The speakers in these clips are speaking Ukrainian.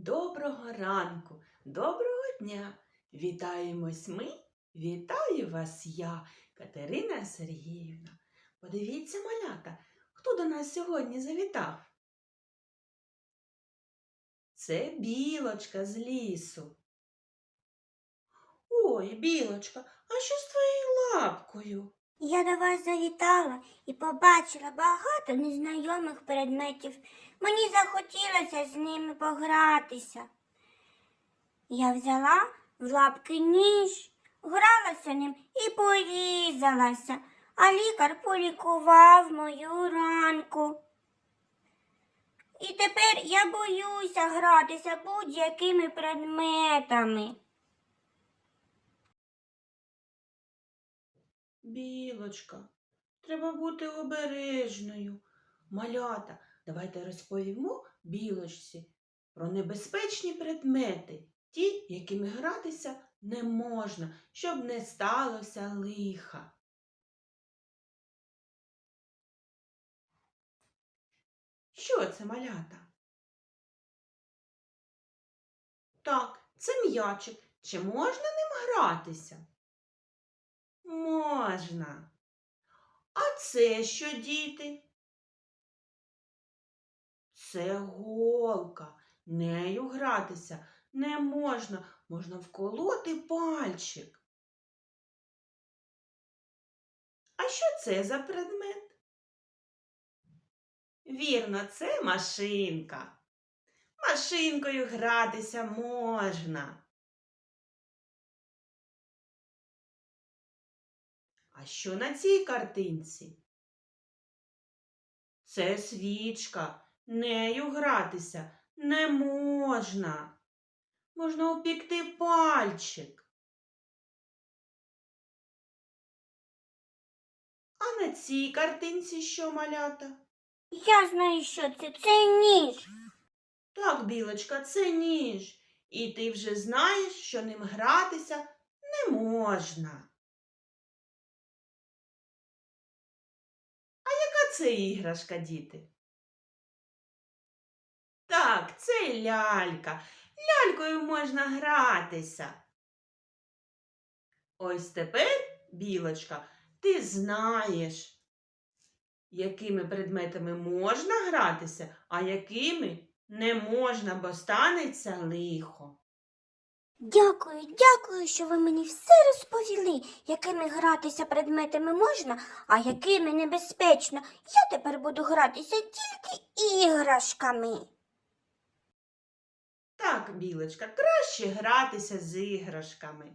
Доброго ранку, доброго дня. Вітаємось ми. Вітаю вас я, Катерина Сергіївна. Подивіться, малята, хто до нас сьогодні завітав? Це білочка з лісу. Ой, білочка, а що з твоєю лапкою? Я до вас завітала і побачила багато незнайомих предметів. Мені захотілося ними погратися. Я взяла в лапки ніж, гралася ним і порізалася, а лікар полікував мою ранку. І тепер я боюся гратися будь-якими предметами. Білочка, треба бути обережною. Малята, давайте розповімо білочці про небезпечні предмети, ті, якими гратися не можна, щоб не сталося лиха. Що це малята? Так, це м'ячик. Чи можна ним гратися? Можна. А це що, діти? Це голка. Нею гратися не можна. Можна вколоти пальчик. А що це за предмет? Вірно, це машинка. Машинкою гратися можна. А що на цій картинці? Це свічка. Нею гратися не можна. Можна упікти пальчик. А на цій картинці що малята? Я знаю, що це. Це ніж. Так, білочка, це ніж. І ти вже знаєш, що ним гратися не можна. А яка це іграшка, діти? Так, це лялька. Лялькою можна гратися. Ось тепер, білочка, ти знаєш, якими предметами можна гратися, а якими не можна, бо станеться лихо. Дякую, дякую, що ви мені все розповіли, якими гратися предметами можна, а якими небезпечно. Я тепер буду гратися тільки іграшками. Так, білочка, краще гратися з іграшками.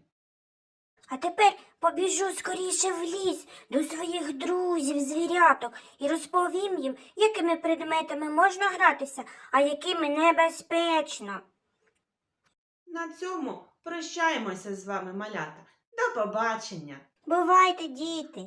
А тепер побіжу скоріше в ліс до своїх друзів, звіряток, і розповім їм, якими предметами можна гратися, а якими небезпечно. На цьому прощаємося з вами, малята. До побачення! Бувайте, діти!